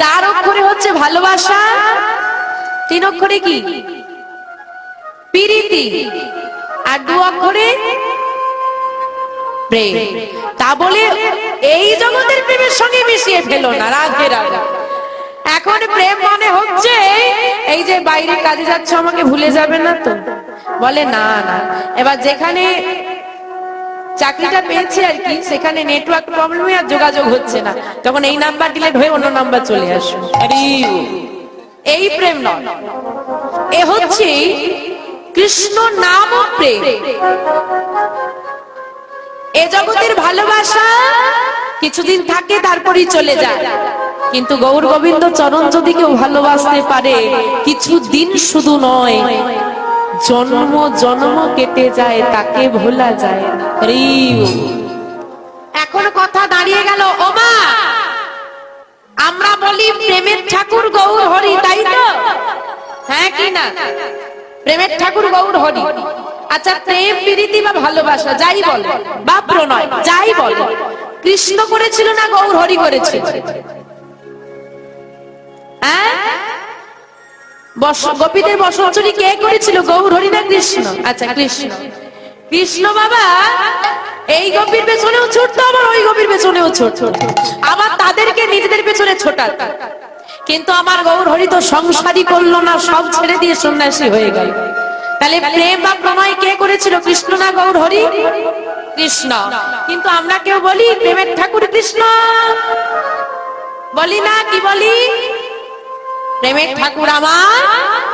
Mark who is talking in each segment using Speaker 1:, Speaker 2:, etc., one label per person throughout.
Speaker 1: চার অক্ষরে হচ্ছে ভালোবাসা, তিন অক্ষরে কি? পিরিতি, আর দু অক্ষরে প্রেম। তা বলে এই জগতের প্রেমের সঙ্গে মিশিয়ে ফেলো না রাধে রাধা এখন প্রেম মানে হচ্ছে এই যে বাইরে কাজে যাচ্ছ, আমাকে ভুলে যাবে না তো? বলে না না। এবার যেখানে চাকরিটা পেয়েছি আর কি, সেখানে নেটওয়ার্ক প্রবলেমে আর যোগাযোগ হচ্ছে না। তখন এই নাম্বার ডিলেট হয়ে অন্য নাম্বার চলে আসে এই প্রেম নয়। এ হচ্ছে কৃষ্ণ নাম প্রেম। এ জগতের ভালোবাসা কিছুদিন থাকে, তারপরেই চলে যায়। কিন্তু গৌর গোবিন্দ চরণ যদি কেউ ভালোবাসতে পারে কিছু দিন শুধু নয় জন্ম জন্ম কেটে যায়, তাকে ভোলা যায়। এখন কথা দাঁড়িয়ে গেল, ওমা! আমরা বলি প্রেমের ঠাকুর গৌর হরি, তাই তো? হ্যাঁ কি না? প্রেমের ঠাকুর গৌর হরি। আচ্ছা প্রেম, প্রীতি বা ভালোবাসা, যাই বল। বা প্রণয় যাই বল। কৃষ্ণ করেছিল না গৌর হরি করেছিল হ্যাঁ? গোপীদের বসঞ্চরী কে করেছিল? গৌর হরি না কৃষ্ণ। আচ্ছা কৃষ্ণ। কৃষ্ণ বাবা, এই গোপীর পেছনেও ছুটতো, আবার ওই গোপীর পেছনেও ছুটতো। আবার তাদেরকে নিজেদের পেছনে ছোটাত। কিন্তু আমার গৌর, হরি তো সংসারই করল না, সব ছেড়ে দিয়ে সন্ন্যাসী হয়ে গেল। তাহলে প্রেম বা প্রণয় কে করেছিল? কৃষ্ণ না গৌর, হরি? কৃষ্ণ। কিন্তু আমরা কেউ বলি, প্রেমের ঠাকুর কৃষ্ণ। বলি না, কি বলি? প্রেমের ঠাকুর আমার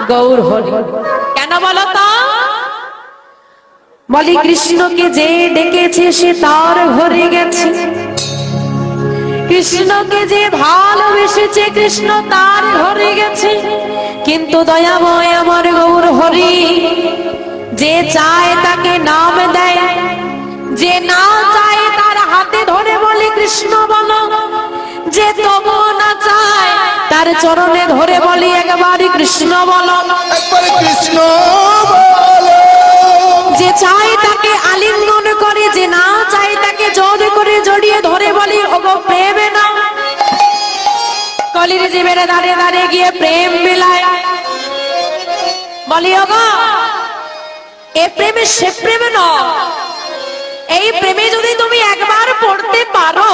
Speaker 1: গৌর হরি। কেন বলো তো? বলি কৃষ্ণকে যে ডেকেছে সে তার ঘরে গেছে। কৃষ্ণকে যে ভালোবেসেছে কৃষ্ণ তার ঘরে গেছে। কিন্তু দয়াময় আমার গৌর হরি যে চায় তাকে নাম দেয় যে না চায় তার হাতে ধরে বলে কৃষ্ণ বলো যে তার চরণে ধরে বলি একবারই কৃষ্ণ বলো।
Speaker 2: কৃষ্ণ
Speaker 1: যে চাই তাকে আলিঙ্গন করে যে না চায় তাকে জোর করে জড়িয়ে ধরে বলি ওগো প্রেমে না। কলির জীবের দাঁড়িয়ে দাঁড়িয়ে গিয়ে প্রেম বিলায়। বলি ওগো এ প্রেমে সে প্রেমে ন এই প্রেমে যদি তুমি একবার পড়তে পারো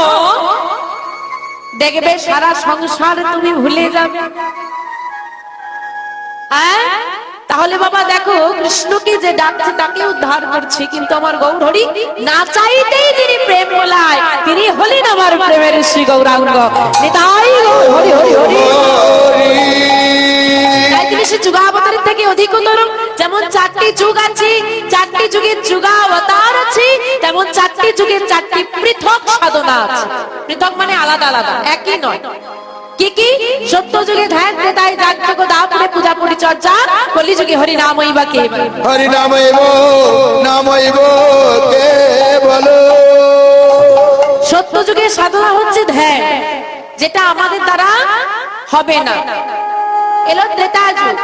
Speaker 1: দেখবে সারা সংসার তুমি ভুলে যাবে। হ্যাঁ? তাহলে বাবা দেখো কৃষ্ণকে যে ডাকছে তাকে উদ্ধার করছে কিন্তু আমার গৌর না চাইতেই তিনি প্রেম বলায়। তিনি হলেন আমার প্রেমের শ্রী গৌরাঙ্গ। নিতাই গৌর হরি হরি। হরি তিনি সে যুগাবতারের থেকে অধিকতর যেমন চারটি যুগ আছে চারটি যুগের চারটি পৃথক সাধনা আছে। পৃথক মানে আলাদা আলাদা একই নয়। কি কি? সত্য যুগে ধ্যান তাই যাগযজ্ঞ দাপরে পূজা পরিচর্যা কলি যুগে হরি নামই বা কে
Speaker 2: হরি নামইব নামইব কে বলো?
Speaker 1: সত্য যুগে সাধনা হচ্ছে ধ্যান যেটা আমাদের দ্বারা হবে না। এলো ত্রেতা যুগ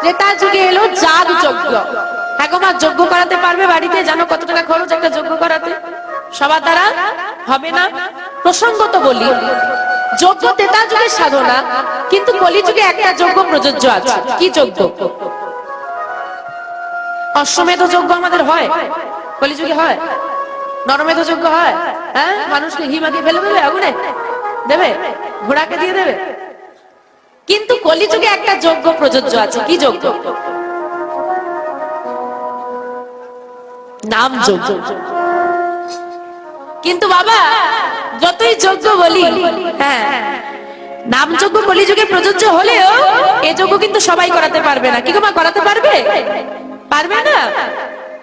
Speaker 1: ত্রেতা যুগে এলো জাগ যজ্ঞ। যজ্ঞ করাতে পারবে বাড়িতে? জানো কত টাকা খরচ একটা যজ্ঞ করাতে? সবার দ্বারা হবে না? বলি যজ্ঞ তেতা যুগের সাধনা, কিন্তু কলি যুগে একটা যজ্ঞ প্রযোজ্য আছে। কি যজ্ঞ? অশ্বমেধ যজ্ঞ আমাদের হয়। কলিযুগে হয়। নরমেধ যজ্ঞ হয়। হ্যাঁ? মানুষকে হিমাকে ফেলে দেবে, আগুনে? দেবে? ঘোড়াকে দিয়ে দেবে? কিন্তু কলিযুগে একটা যজ্ঞ প্রযোজ্য আছে। কি যজ্ঞ? নাম যজ্ঞ কিন্তু বাবা যতই যজ্ঞ বলি হ্যাঁ নাম যজ্ঞ কলিযুগে প্রযোজ্য হলেও এ যজ্ঞ কিন্তু সবাই করাতে পারবে না। কি গো মা করাতে পারবে? পারবে না?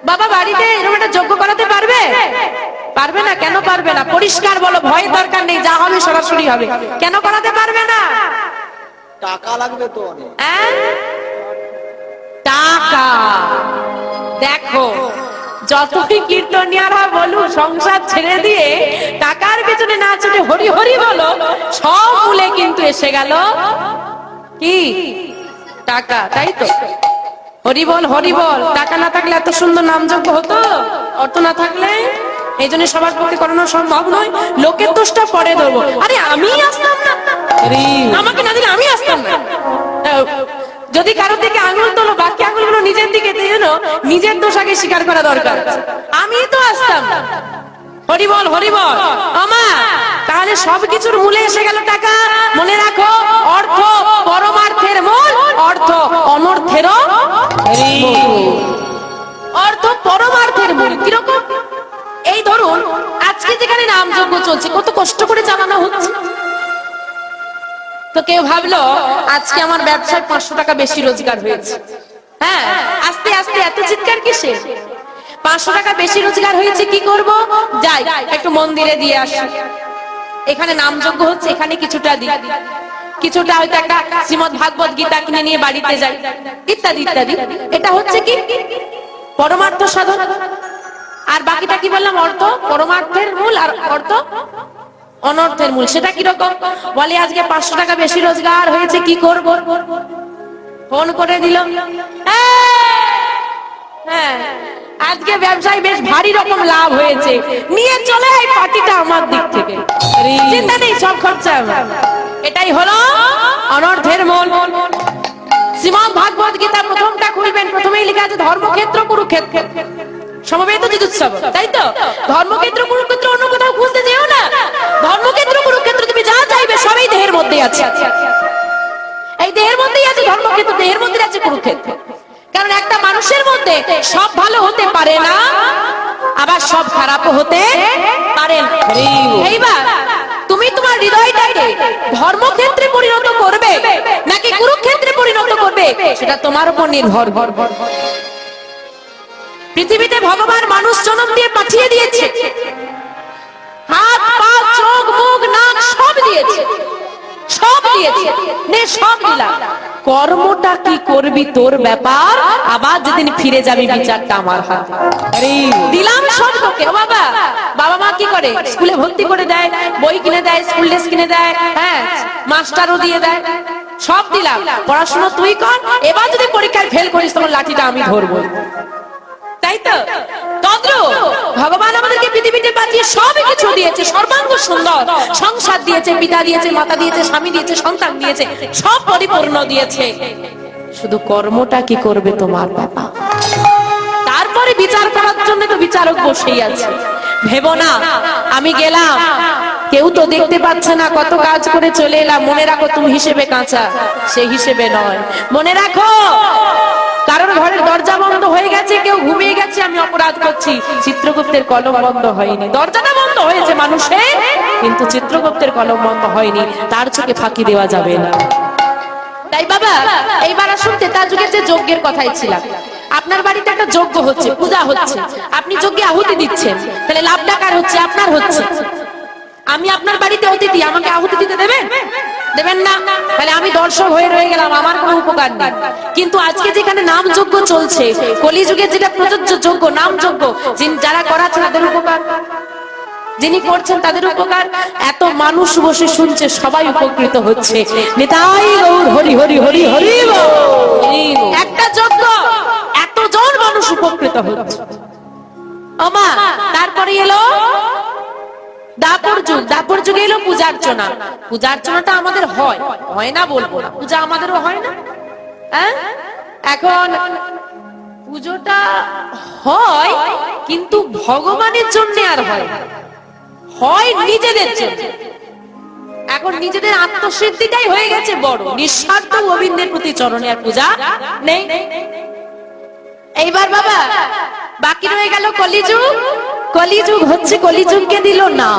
Speaker 1: বাবা বাড়িতে এরকম একটা যজ্ঞ করাতে পারবে? পারবে না? কেন পারবে না? পরিষ্কার বলো ভয় দরকার নেই যা হবে সরাসরি হবে। কেন করাতে পারবে না?
Speaker 2: টাকা লাগবে তো অনেক?
Speaker 1: টাকা। দেখো যতই কীর্তনিয়ারা বলু সংসার ছেড়ে দিয়ে টাকার পেছনে না ছুটে হরি হরি বলো সব ভুলে কিন্তু এসে গেল। কি? টাকা তাই তো? হরি বল হরি বল। টাকা না থাকলে এত সুন্দর নামযজ্ঞ হতো? অর্থ না থাকলে? এই জন্য সবার পক্ষে করানো সম্ভব নয়। লোকের দোষটা পরে ধরবো। আরে আমি আসতাম না। আমাকে না দিলে আমি আসতাম না। যদি কারোর দিকে আঙুল তোলো বাকি আঙুলগুলো নিজের দিকে দিয়ে না নিজের দোষ আগে স্বীকার করা দরকার আমি তো আসতাম না। হরি বল আমা তাহলে সবকিছুর মূলে এসে গেল টাকা মনে রাখো, অর্থ পরমার্থের মূল, অর্থ অনর্থেরও মূল। অর্থ পরমার্থের মূল, কীরকম এই ধরুন, আজকে যেখানে নামযজ্ঞ চলছে, কত কষ্ট করে তো কেউ ভাবলো, আজকে আমার ব্যবসায় পাঁচশো টাকা বেশি রোজগার হয়েছে। হ্যাঁ আস্তে আস্তে, এত চিৎকার কিসে পাঁচশো টাকা বেশি রোজগার হয়েছে, কি করব? যাই, একটু মন্দিরে দিয়ে আসি। এখানে নামযজ্ঞ হচ্ছে, এখানে কিছুটা দিই। কিছুটা হয়তো একটা শ্রীমদ ভাগবত গীতা কিনে নিয়ে বাড়িতে যাই। ইত্যাদি ইত্যাদি। এটা হচ্ছে কি? পরমার্থ সাধন। আর বাকিটা কি বললাম? অর্থ? পরমার্থের মূল আর অর্থ? অনর্থের মূল। সেটা কীরকম? বলে, আজকে পাঁচশো টাকা বেশি রোজগার হয়েছে, কি করব? ফোন করে দিল হ্যাঁ আজকে ব্যবসায় বেশ ভারী রকম লাভ হয়েছে। নিয়ে চলে এই পার্টিটা আমার দিক থেকে। চিন্তা নেই, সব খরচা। এটাই হলো অনর্থের মূল। শ্রীমদ ভাগবত গীতা প্রথমটা খুলবেন। প্রথমেই লেখা আছে, ধর্মক্ষেত্র, কুরুক্ষেত্র। সমবেত জিদুৎসব তাই তো? ধর্মক্ষেত্র কুরুক্ষেত্র অন্য কোথাও খুঁজতে যেও না। ধর্মক্ষেত্র কুরুক্ষেত্র তুমি যা চাইবে সবই দেহের মধ্যে আছে। এই দেহের মধ্যেই আছে ধর্মক্ষেত্র দেহের মধ্যে আছে কুরুক্ষেত্র। কারণ একটা মানুষের মধ্যে সব ভালো হতে পারে না, আবার সব খারাপও হতে পারে না। এইবার তুমি তোমার হৃদয়টাকে ধর্মক্ষেত্রে পরিণত করবে নাকি কুরুক্ষেত্রে পরিণত করবে, সেটা তোমার উপর নির্ভর ভর ভর পৃথিবীতে ভগবান মানুষ জন্ম দিয়ে পাঠিয়ে দিয়েছে। হাত, পা, চোখ, মুখ, নাক সব দিয়েছে। সব দিয়েছে। নে, সব দিলাম। কর্মটা কি করবি তোর ব্যাপার? আবার যেদিন ফিরে যাবি বিচারটা আমার হাতে। দিলাম সব তোকে। বাবা বাবা মা কি করে? স্কুলে ভর্তি করে দেয়, বই কিনে দেয়, স্কুল ড্রেস কিনে দেয় হ্যাঁ মাস্টারও দিয়ে দেয়। সব দিলাম। পড়াশোনা তুই কর। এবার যদি পরীক্ষায় ফেল করিস, তোমার লাঠিটা আমি ধরবো তাই তো? ভগবান আমাদেরকে পৃথিবীতে সব কিছু দিয়েছে, সর্বাঙ্গ সুন্দর। সংসার দিয়েছে, পিতা দিয়েছে, মাতা দিয়েছে, স্বামী দিয়েছে, সন্তান দিয়েছে, সব পরিপূর্ণ দিয়েছে। শুধু কর্মটা কি করবে তোমার বাবা? তারপরে বিচার করার জন্য তো বিচারক বসেই আছে। ভেবো না, আমি গেলাম। কেউ তো দেখতে পাচ্ছে না কত কাজ করে চলে এলাম। মনে রাখো, তুমি হিসেবে কাঁচা সেই হিসেবে নয়। মনে রাখো কারোর ঘরের দরজা বন্ধ হয়ে গেছে, কেউ ঘুমিয়ে গেছে, আমি অপরাধ করছি। চিত্রগুপ্তের কলম বন্ধ হয়নি। দরজাটা বন্ধ হয়েছে মানুষের, কিন্তু চিত্রগুপ্তের কলম বন্ধ হয়নি। তার চোখে ফাঁকি দেওয়া যাবে না। তাই বাবা, এইবার আসুন তেতার যুগের যে যজ্ঞের কথাই ছিলাম। আপনার বাড়িতে একটা যজ্ঞ হচ্ছে, পূজা হচ্ছে। আপনি যজ্ঞে আহুতি দিচ্ছেন। তাহলে লাভ ডাকার হচ্ছে? আপনার হচ্ছে। আমি আপনার বাড়িতে অতিথি, আমাকে আহুতি দিতে দেবেন? দেবেন না? তাহলে আমি দর্শক হয়ে রয়ে গেলাম, আমার কোনো উপকার নেই। কিন্তু আজকে যেখানে নাম যজ্ঞ চলছে কলিযুগে যেটা প্রযোজ্য যোগ্য নাম যিনি- যারা করাচ্ছে তাদের উপকার। যিনি করছেন তাদের উপকার। এত মানুষ বসে শুনছে, সবাই উপকৃত হচ্ছে। নেতাই গৌর, হরি হরি হরি হরি। একটা যজ্ঞ, এতজন মানুষ উপকৃত হচ্ছে। ওমা, তারপরে এলো দাপর যুগ, দাপর যুগে এলো পূজার্চনা। পূজার্চনাটা আমাদের হয়। হয় না বলব না। পূজা আমাদেরও হয় না। হ্যাঁ? এখন পুজোটা হয়, কিন্তু ভগবানের জন্য আর হয় হয় নিজেদের জন্য। এখন নিজেদের আত্মসিদ্ধিটাই হয়ে গেছে বড়। নিঃস্বার্থ গোবিন্দের প্রতি চরণে আর পূজা নেই। এইবার বাবা, বাকি রয়ে গেল কলিযুগ। কলিযুগ হচ্ছে কলিযুগকে দিল না।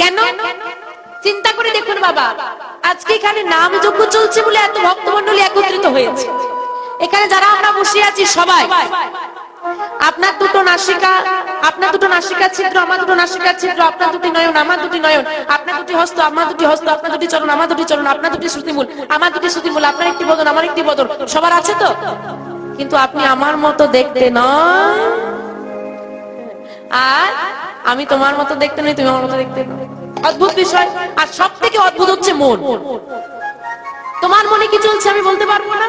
Speaker 1: কেন? চিন্তা করে দেখুন বাবা, আজকে এখানে নাম যজ্ঞ চলছে বলে এত ভক্তমন্ডলী একত্রিত হয়েছে। এখানে যারা আমরা বসে আছি সবাই, আপনার দুটো নাসিকা, আপনার দুটো নাসিকা ছিদ্র, আমার দুটো নাসিকা ছিদ্র, আপনার দুটি নয়ন, আমার দুটি নয়ন, আপনার দুটি হস্ত, আমার দুটি হস্ত, আপনার দুটি চরণ, আমার দুটি চরণ, আপনার দুটি শ্রুতিমূল, আমার দুটি শ্রুতিমূল, আপনার একটি বদন, আমার একটি বদন, সবার আছে তো? কিন্তু আপনি আমার মতো দেখতে নয় আর আমি তোমার মতো দেখতে নই, তুমি আমার মতো দেখতে অদ্ভুত বিষয়। আর সব থেকে অদ্ভুত হচ্ছে মন। তোমার মনে কি চলছে আমি বলতে পারব না?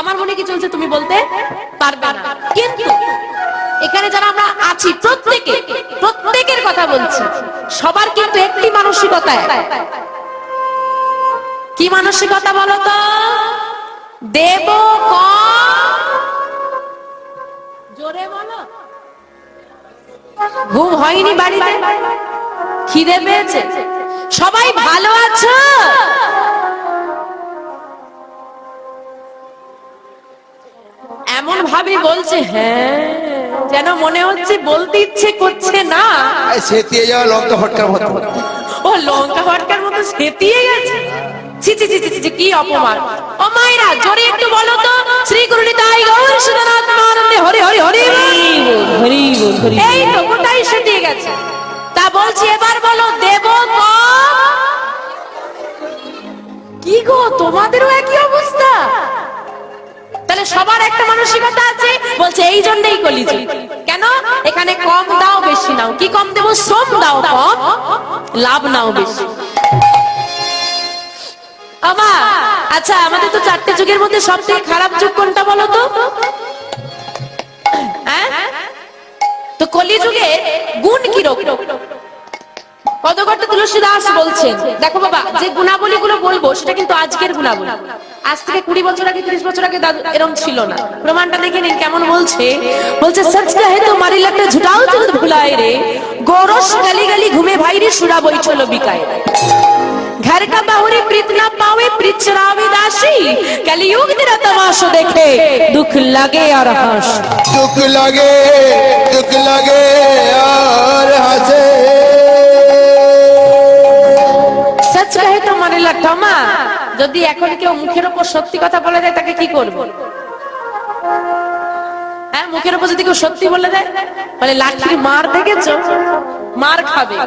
Speaker 1: আমার মনে কি চলছে তুমি বলতে পারবে কিন্তু এখানে যারা আমরা আছি, প্রত্যেকে, প্রত্যেকের কথা বলছি, সবার কিন্তু একটি মানসিকতা কি মানসিকতা বলো তো? দেব জোরে বলো। ঘুম হয়নি বাড়িতে? খিদে পেয়েছে? সবাই ভালো আছো? এমন ভাবে বলছে হ্যাঁ যেন মনে হচ্ছে বলতে ইচ্ছে করছে না।
Speaker 2: সেতিয়ে যাওয়া লঙ্কা ফটকার মতো।
Speaker 1: ও লঙ্কা ফটকার মতো সেতিয়ে গেছে? কি অপমান? একটু বলো তো। সেটিয়ে গেছে। তা বলছি, এবার বলো কি গো, তোমাদেরও একই অবস্থা? তাহলে সবার একটা মানসিকতা আছে। বলছে, এই জন্যই কলিযুগ। কেন? এখানে কম দাও, বেশি নাও। কি কম দেবো? শ্রম দাও, কম। লাভ নাও, বেশি। আমা আচ্ছা আমাদের তো চারটে যুগের মধ্যে সব থেকে খারাপ যুগ কোনটা বলো তো? হ্যাঁ? তো কলিযুগে গুণ কি রকম পদকর্তা তুলসী দাস বলছেন, দেখো বাবা, যে গুণাবলী গুলো বলব, সেটা কিন্তু আজকের গুণাবলী। আজ থেকে কুড়ি বছর আগে, তিরিশ বছর আগে এরম ছিল না। প্রমাণটা দেখে নিন কেমন বলছে। বলছে সচ কহে তো মারি লাগতে ঝুটাও জগৎ ভুলায় রে। গোরস গলি গলি ঘুমে ভাই রে, সুরা বই চলো বিকায় घर का बाहुरी प्रीत ना पावे प्रीत चरावे दासी कलयुग तेरा तमाशा देखे दुख लगे और हंस
Speaker 2: দুঃখ লাগে দুঃখ লাগে আর হাসে
Speaker 1: সচ কহে তো মানে লাঠমা যদি এখন কেউ মুখের উপর সত্যি কথা বলে দেয় তাকে কি করব হ্যাঁ মুখের উপর যদি কেউ সত্যি বলে দেয় বলে লাঠির মার দেখেছো মার খাবে।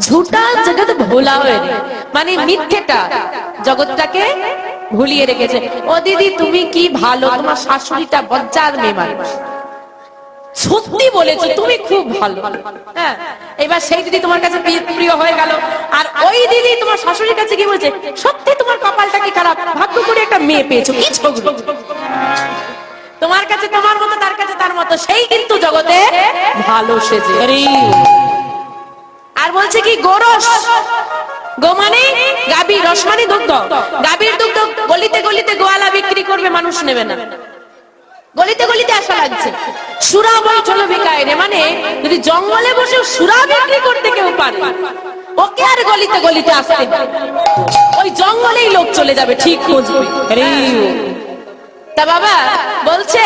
Speaker 1: ঝুটা জগৎ ভোলা হয়ে। মানে মিথ্যেটা জগৎটাকে ভুলিয়ে রেখেছে। ও দিদি, তুমি কি ভালো? তোমার শাশুড়িটা বজ্জার মেয়ে মানুষ। সত্যি বলেছ, তুমি খুব ভালো। হ্যাঁ এবার সেই দিদি তোমার কাছে প্রিয়- হয়ে গেল। আর ওই দিদি তোমার শাশুড়ির কাছে কি বলছে, সত্যি তোমার কপালটা কি খারাপ? ভাগ্য করে একটা মেয়ে পেয়েছ, কি ছগড় তোমার কাছে তোমার মতো, তার কাছে তার মতো। সেই কিন্তু জগতে ভালো সেজে। আর বলছে কি, গোরস। গো মানে? গাবি, রস মানে দুগ্ধ। গাবির দুগ্ধ, গলিতে গলিতে গোয়ালা বিক্রি করবে, মানুষ নেবে না। গলিতে গলিতে আসা লাগছে। সুরা বই চলো বেকায় রে মানে যদি জঙ্গলে বসে সুরা বিক্রি করতে কেউ পারে, ওকে আর গলিতে গলিতে আসতে ওই জঙ্গলেই লোক চলে যাবে, ঠিক
Speaker 3: হরি
Speaker 1: তা বাবা, বলছে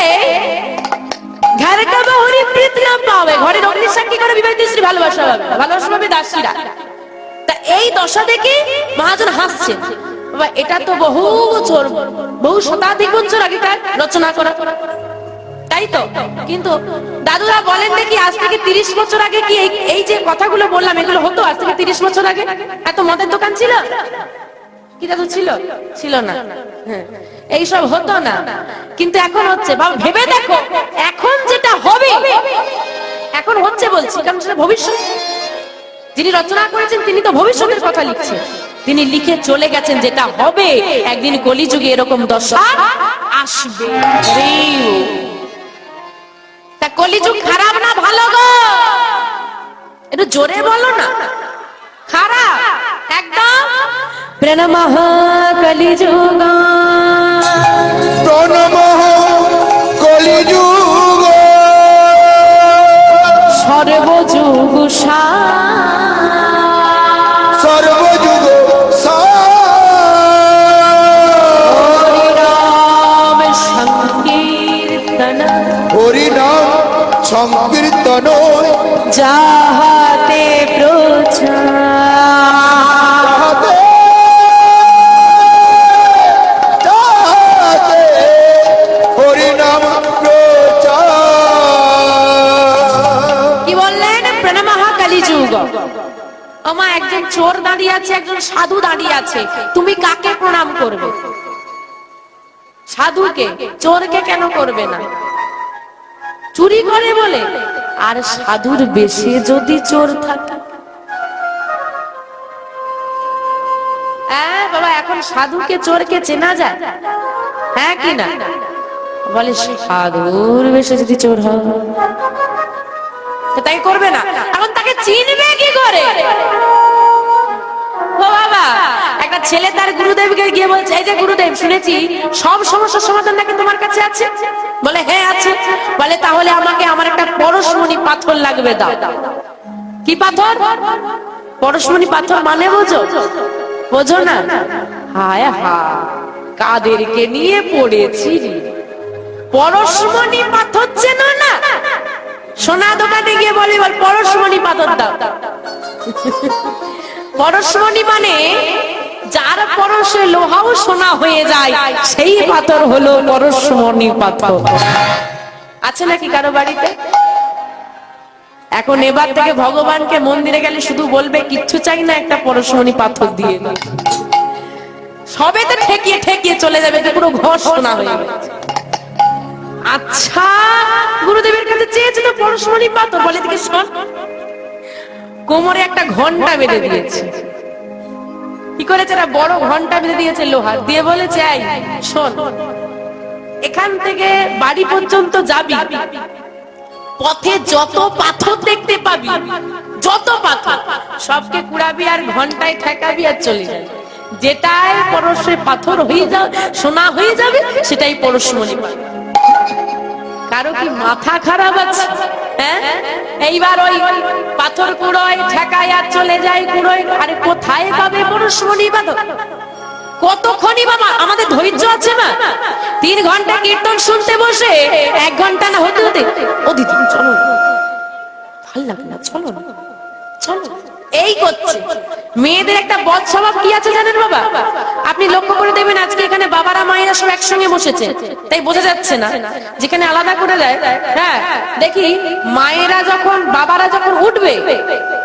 Speaker 1: ঘরে কা বাহুরি প্রীত না পাবে। ঘরে অগ্নি সাক্ষী করে বিবাহিত স্ত্রী ভালোবাসা পাবে। ভালোবাসা পাবে দাসীরা। তা এই দশা দেখে মহাজন হাসছে এটা তো বহু বছর বহু শতাধিক বছর আগেকার রচনা করা। তাই তো? কিন্তু দাদুরা বলেন দেখি আজ থেকে তিরিশ বছর আগে কি এই- যে কথাগুলো বললাম এগুলো হতো আজ থেকে তিরিশ বছর আগে? এত মদের দোকান ছিল? কি দাদু ছিল? ছিল না। হ্যাঁ, এইসব হতো না। কিন্তু এখন হচ্ছে। বাবা ভেবে দেখো এখন যেটা হবে? এখন হচ্ছে বলছি, কারণ সেটা ভবিষ্যৎ। যিনি রচনা করেছেন, তিনি তো ভবিষ্যতের কথা লিখছেন। তিনি লিখে চলে গেছেন যেটা হবে। একদিন কলিযুগে এরকম দশা আসবে। তা কলিযুগ খারাপ না ভালো গো? একটু জোরে বলো না। খারাপ? একদম? প্রণমঃ কলিযুগ।
Speaker 2: প্রণম কলিযুগ।
Speaker 1: সর্বযুগ
Speaker 2: সর্বযুগ
Speaker 1: আছে, একজন সাধু দাঁড়িয়ে আছে। তুমি কাকে প্রণাম করবে? সাধুকে? চোরকে কেন করবে না? চুরি করে বলে, আর সাধুর বেশে যদি চোর থাকে? হ্যাঁ বাবা, এখন সাধুকে, চোরকে চেনা যায়। হ্যাঁ কি না? বলে, সাধুর বেশে যদি চোর হয়? তাই করবে না। এখন তাকে চিনবে কি করে? একটা ছেলে তার গুরুদেবকে গিয়ে বলছে, এই যে গুরুদেব, শুনেছি সব সমস্যার সমাধান নাকি তোমার কাছে আছে? বলে হ্যাঁ আছে। বলে, তাহলে আমাকে আমার একটা পরশমণি পাথর লাগবে, দাও। কি পাথর? পরশমণি পাথর মানে বোঝো? বোঝো না? হায় হা কাদেরকে নিয়ে পড়েছি পরশমণি পাথর চেনো না? সোনা দোকানে গিয়ে বলে বল পরশমণি পাথর দাও। পরশমণি মানে যার পরশে লোহাও সোনা হয়ে যায়, সেই পাথর হলো পরশমণি পাথর। আছে নাকি কারও বাড়িতে? এখন এবার থেকে ভগবানকে মন্দিরে গেলে শুধু বলবে, কিচ্ছু চাই না একটা পরশমণি পাথর দিয়ে। সবে তো ঠেকিয়ে ঠেকিয়ে চলে যাবে পুরো ঘর সোনা হয়ে গেছে আচ্ছা গুরুদেবের কাছে চেয়েছিল পরশমণি পাথর বলে দিকে শোন। কোমরে একটা ঘণ্টা বেঁধে দিয়েছে। কি করেছে একটা বড় ঘণ্টা বেঁধে দিয়েছে লোহার? দিয়ে বলেছে, এই, শোন, এখান থেকে বাড়ি পর্যন্ত যাবি। পথে যত পাথর দেখতে পাবি, যত পাথর, সবকে কুড়াবি আর ঘন্টায় ঠেকাবি আর চলে যাবি। যেটাই পরশে পাথর হয়ে যাবে, সোনা হয়ে যাবে, সেটাই পরশমণি পাবে কারও কি মাথা খারাপ আছে? হ্যাঁ? এইবার ওই পাথর কুড়োয় ঠেকায় চলে যায় কুড়োয়। আরে কোথায় পাবে পরশমণি পাথর কতক্ষণই বাবা আমাদের ধৈর্য আছে না তিন ঘণ্টা কীর্তন শুনতে বসে, এক ঘণ্টা না হতে হতে ও দিদি চলো। ভালো লাগে না, চলো চলো। এই করছে। মেয়েদের একটা বদ স্বভাব কি আছে জানেন বাবা? আপনি লক্ষ্য করে দেখবেন আজকে এখানে বাবারা মায়েরা সব একসঙ্গে বসেছে। তাই বোঝা যাচ্ছে না, যেখানে আলাদা করে দেয়। হ্যাঁ দেখি, মায়েরা যখন, বাবারা যখন উঠবে,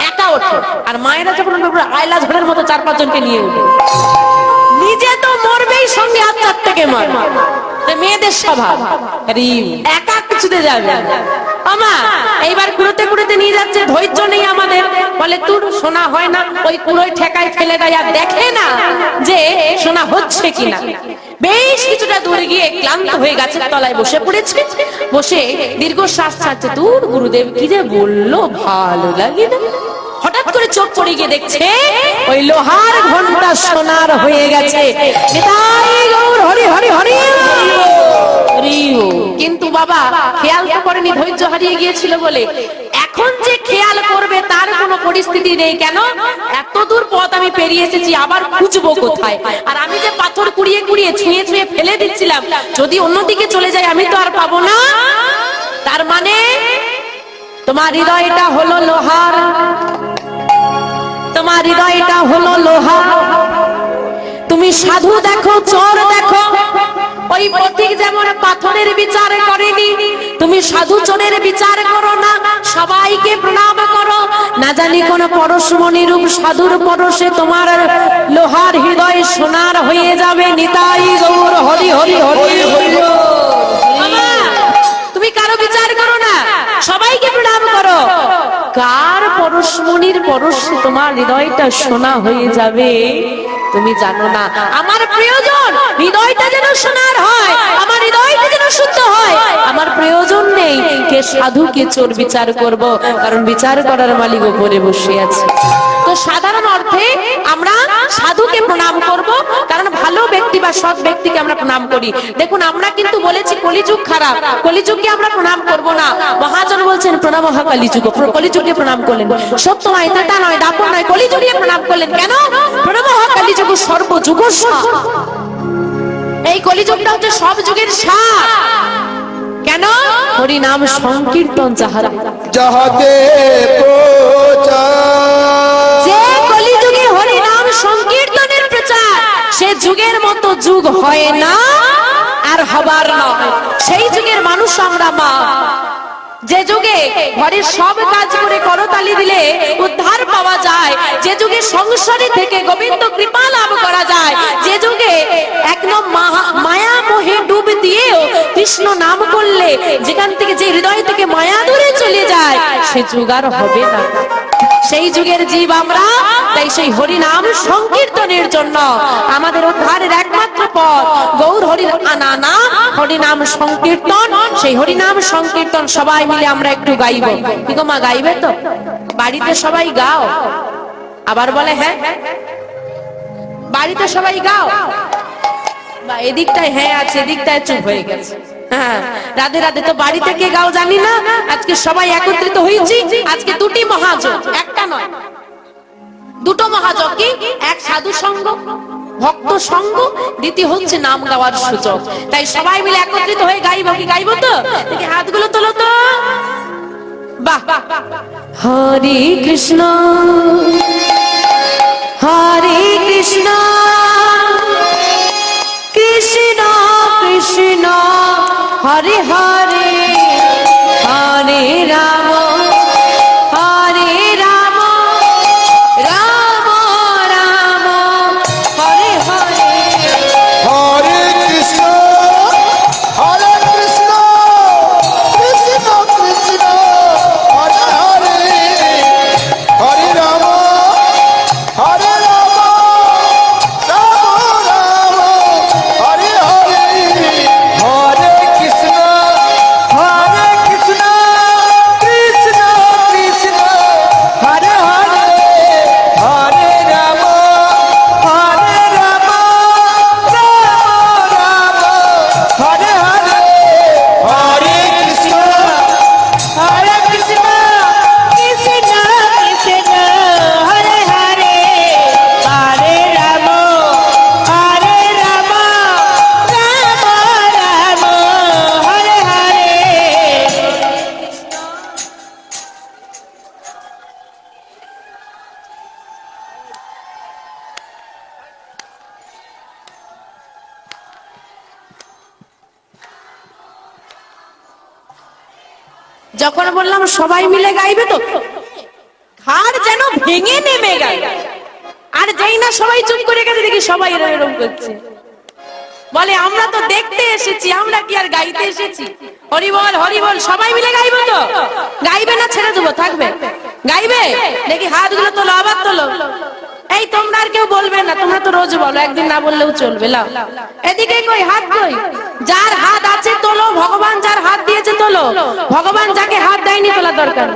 Speaker 1: একা ওঠে। আর মায়েরা যখন উঠবে আয়লা ঝড়ের মতো চার পাঁচজনকে নিয়ে উঠবে নিজে তো মরবেই সঙ্গে হাত চার থেকে মার। মেয়েদের স্বভাব। একা কিছুতে যাবে আমা, এইবার কুড়োতে কুড়োতে নিয়ে যাচ্ছে, ধৈর্য নেই বলে তোর শোনা হয় না ওই কুড়োয় ঠেকায় ফেলে দেয় দেখে না যে সোনা হচ্ছে কিনা বেশ কিছুটা দূরে গিয়ে ক্লান্ত হয়ে গাছের তলায় বসে পড়েছে বসে দীর্ঘশ্বাস ছাড়ছে দূর গুরুদেব কি যে বলল ভালো লাগে না হঠাৎ করে চোখ পড়ে গিয়ে দেখছে ওই লোহার ঘণ্টা সোনার হয়ে গেছে হরি হরি হরি। কিন্তু বাবা, খেয়াল তো করেনি, ধৈর্য হারিয়ে গিয়েছিল বলে। এখন যে খেয়াল করবে, তার কোনো পরিস্থিতি নেই। কেন? এত দূর পথ আমি পেরিয়ে এসেছি, আবার খুঁজবো কোথায়? আর আমি যে পাথর কুড়িয়ে কুড়িয়ে ছুঁয়ে ছুঁয়ে ফেলে দিচ্ছিলাম, যদি অন্যদিকে চলে যায়, আমি তো আর পাবো না। তার মানে তোমার হৃদয়টা হলো লোহার। তোমার হৃদয়টা হলো লোহা তুমি সাধু দেখো, চোর দেখো ওই পথিক যেমন পাথরের বিচার করেনি তুমি সাধু চোরের বিচার করো না সবাইকে প্রণাম করো। না জানি কোন পরশমণি রূপ সাধুর পরশে তোমার লোহার হৃদয় সোনার হয়ে যাবে নিতাই গৌর হরি হরি হরি হরি তুমি কারও বিচার করো না সবাইকে প্রণাম করো। কার পরশমণির পরশে তোমার হৃদয়টা সোনা হয়ে যাবে? তুমি জানো না। আমার প্রয়োজন, হৃদয়টা যেন সোনার হয়, আমার হৃদয়টা যেন শুদ্ধ হয়। আমার প্রয়োজন নেই, কে সাধু কে চোর বিচার করব? কারণ বিচার করার মালিক উপরে বসে আছে। তো সাধারণ অর্থে আমরা সাধুকে প্রণাম করব, কারণ ভালো ব্যক্তি বা সৎ ব্যক্তিকে আমরা প্রণাম করি। দেখুন, আমরা কিন্তু বলেছি কলিযুগ খারাপ, কলিযুগকে আমরা প্রণাম করব না। মহাজন বলছেন, প্রণাম মহা কলিযুগ কলিযুগকে প্রণাম করলেন। সত্য নয় তাটা নয় দাপন নয় কলিযুগকে প্রণাম করলেন। কেন? প্রণাম মহা কলিযুগ সর্বযুগ এই কলিযুগটা হচ্ছে সব যুগের সার। কেন? হরি নাম সংকীর্তন যাহারা।
Speaker 2: যাহাতে প্রচার
Speaker 1: সে যুগের মতো যুগ হয় না আর হবার নয়। সেই যুগের মানুষ আমরা মা। যে যুগে ঘরের সব কাজ করে করতালি দিলে উদ্ধার পাওয়া যায়, যে যুগে সংসারে থেকে গোবিন্দ কৃপা লাভ করা যায়, যে যুগে একদম মায়া মোহে ডুব দিয়েও কৃষ্ণ নাম করলে যেখান থেকে যে হৃদয় থেকে মায়া দূরে চলে যায়, সে যুগ আর হবে না। সেই যুগের জীব আমরা, তাই সেই হরি নাম সংকীর্তনের জন্য আমাদের উদ্ধারের একমাত্র পথ, গৌর হরির আনা নাম হরিনাম সংকীর্তন, সেই হরিনাম সংকীর্তন সবাই মিলে আমরা একটু গাইব। কি মা, গাইবে তো? বাড়িতে সবাই গাও। আবার বলে হ্যাঁ। বাড়িতে সবাই গাও। বা এদিকটায় হ্যাঁ আছে, এদিকটায় চুপ হয়ে গেছে। হ্যাঁ রাধে রাধে, তো বাড়িতে কে গাও জানি না, আজকে সবাই একত্রিত হয়েছি, আজকে দুটি মহাজ একটা নয়। দুটো মহাযজ্ঞ কি? এক সাধু সঙ্গ, ভক্ত সঙ্গ, দ্বিতীয় হচ্ছে নাম গাওয়ার সুযোগ তাই সবাই মিলে একত্রিত হয়ে গাইবো কি? গাইবো তো? দেখি হাতগুলো তোলো তো। বাহ। হরে কৃষ্ণ হরে কৃষ্ণ কৃষ্ণ কৃষ্ণ। হরে হরে যখন বললাম, সবাই মিলে গাইবে তো? ঘাড় যেন ভেঙে নেমে গেল। আর যেই না সবাই চুপ করে গেছে, দেখি সবাই এরম এরম করছে। বলে, আমরা তো দেখতে এসেছি, আমরা কি আর গাইতে এসেছি? হরি বল হরি বল, সবাই মিলে গাইবো তো? গাইবে না, ছেড়ে দেবো, থাকবে। গাইবে? দেখি হাতগুলো তোলো, আবার তোলো। এই তোমরা আর কেউ বলবে না, তোমরা তো রোজ বলো, একদিন না বললেও চলবে, লাও। এদিকে কই, হাত কই? যার হাত আছে তোলো, ভগবান যার হাত দিয়েছে তোলো। ভগবান যাকে হাত দেয়নি তোলা দরকার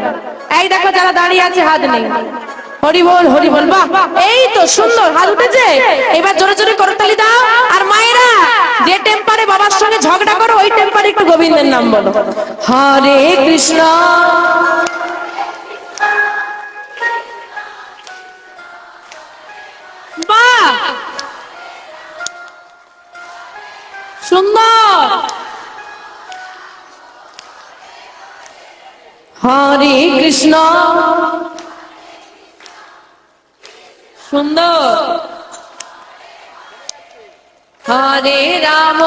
Speaker 1: এই দেখো যারা দাঁড়িয়ে আছে, হাত নেই। বাহ এই তো সুন্দর এবার জোরে জোরে দাও। আর মায়েরা, যে টেম্পারে বাবার সঙ্গে ঝগড়া করো, ওই টেম্পারে একটু গোবিন্দের নাম বলো। হরে কৃষ্ণ। কৃষ্ণ। সুন্দর। হরে রাম।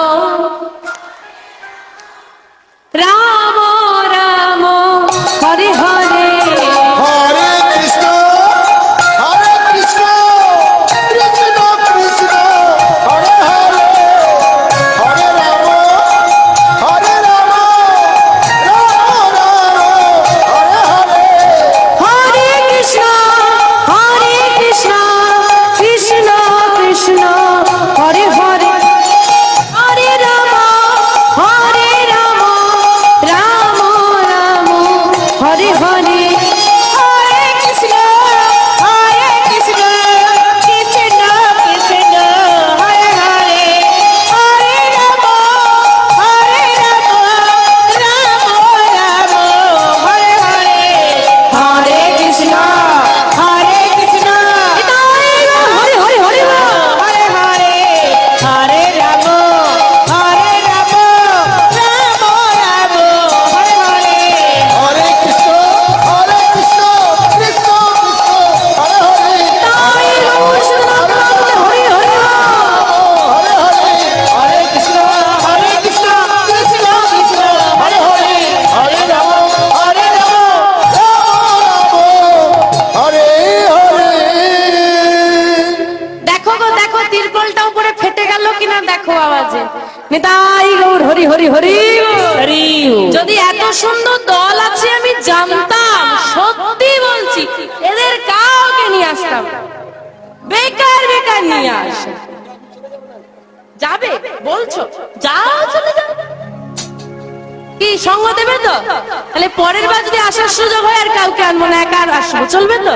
Speaker 1: সুযোগ হয় আর কাউকে আনব না একা আসব চলবে তো?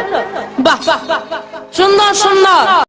Speaker 1: বাহ। সুন্দর সুন্দর।